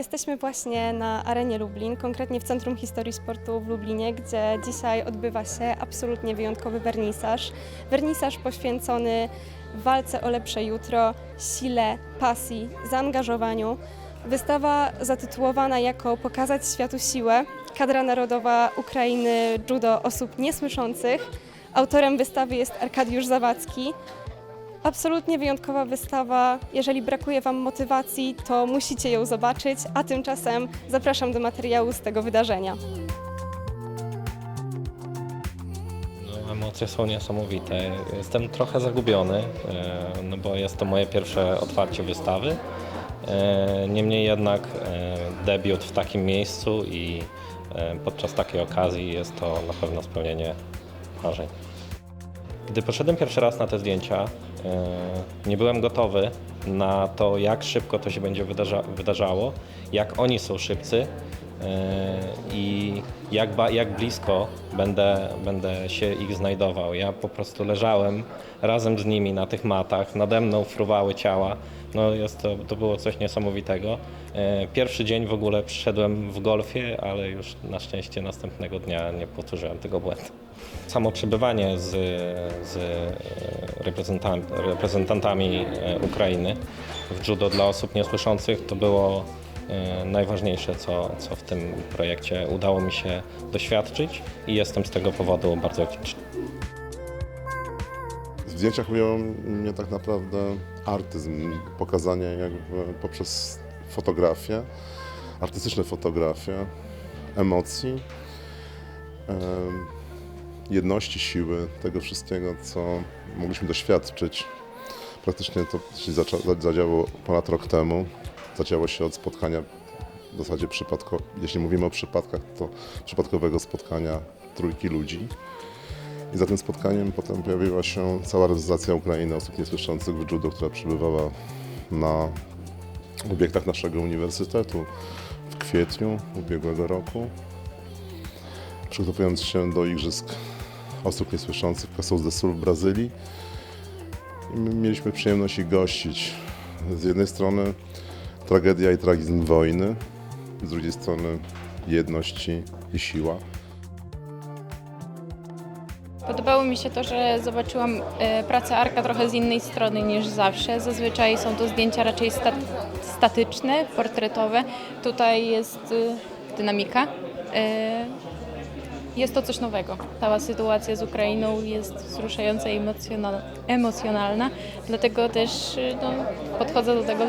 Jesteśmy właśnie na arenie Lublin, konkretnie w Centrum Historii Sportu w Lublinie, gdzie dzisiaj odbywa się absolutnie wyjątkowy wernisaż. Wernisaż poświęcony walce o lepsze jutro, sile, pasji, zaangażowaniu. Wystawa zatytułowana jako Pokazać światu siłę. Kadra Narodowa Ukrainy Judo osób niesłyszących. Autorem wystawy jest Arkadiusz Zawadzki. Absolutnie wyjątkowa wystawa. Jeżeli brakuje Wam motywacji, to musicie ją zobaczyć, a tymczasem zapraszam do materiału z tego wydarzenia. No, emocje są niesamowite. Jestem trochę zagubiony, e, no bo jest to moje pierwsze otwarcie wystawy. E, Niemniej jednak e, debiut w takim miejscu i podczas takiej okazji jest to na pewno spełnienie marzeń. Gdy poszedłem pierwszy raz na te zdjęcia, nie byłem gotowy na to, jak szybko to się będzie wydarza, wydarzało, jak oni są szybcy e, i jak, jak blisko będę, będę się ich znajdował. Ja po prostu leżałem razem z nimi na tych matach, nade mną fruwały ciała. No jest to, to było coś niesamowitego. E, Pierwszy dzień w ogóle przyszedłem w golfie, ale już na szczęście następnego dnia nie powtórzyłem tego błędu. Samo przebywanie z, z e, reprezentan- reprezentantami e, Ukrainy w judo dla osób niesłyszących to było e, najważniejsze, co, co w tym projekcie udało mi się doświadczyć i jestem z tego powodu bardzo wdzięczny. W zdjęciach miał mnie tak naprawdę artyzm, pokazanie jakby poprzez fotografię, artystyczne fotografie, emocji, em, jedności siły, tego wszystkiego, co mogliśmy doświadczyć. Praktycznie to się zadziało ponad rok temu. Zaczęło się od spotkania w zasadzie przypadko, jeśli mówimy o przypadkach, to przypadkowego spotkania trójki ludzi. I za tym spotkaniem potem pojawiła się cała realizacja Ukrainy osób niesłyszących w judo, która przebywała na obiektach naszego uniwersytetu w kwietniu ubiegłego roku. Przygotowując się do igrzysk osób niesłyszących Casos de Sul w Brazylii. I my mieliśmy przyjemność ich gościć. Z jednej strony tragedia i tragizm wojny, z drugiej strony jedność i siła. Podobało mi się to, że zobaczyłam e, pracę Arka trochę z innej strony niż zawsze. Zazwyczaj są to zdjęcia raczej sta statyczne, portretowe. Tutaj jest e, dynamika. Jest to coś nowego. Cała sytuacja z Ukrainą jest wzruszająca i emocjonal emocjonalna, dlatego też e, no, podchodzę do tego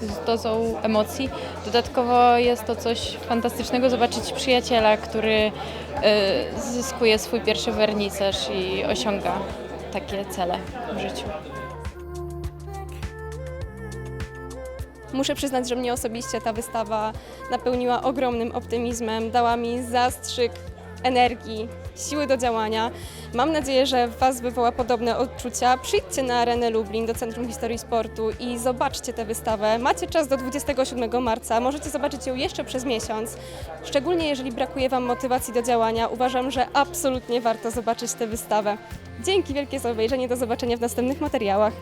z dozą emocji. Dodatkowo jest to coś fantastycznego zobaczyć przyjaciela, który e, zyskuje swój pierwszy wernisaż i osiąga takie cele w życiu. Muszę przyznać, że mnie osobiście ta wystawa napełniła ogromnym optymizmem, dała mi zastrzyk energii, siły do działania. Mam nadzieję, że w Was wywoła podobne odczucia. Przyjdźcie na arenę Lublin do Centrum Historii Sportu i zobaczcie tę wystawę. Macie czas do 27 marca, możecie zobaczyć ją jeszcze przez miesiąc. Szczególnie jeżeli brakuje Wam motywacji do działania, uważam, że absolutnie warto zobaczyć tę wystawę. Dzięki wielkie za obejrzenie, do zobaczenia w następnych materiałach.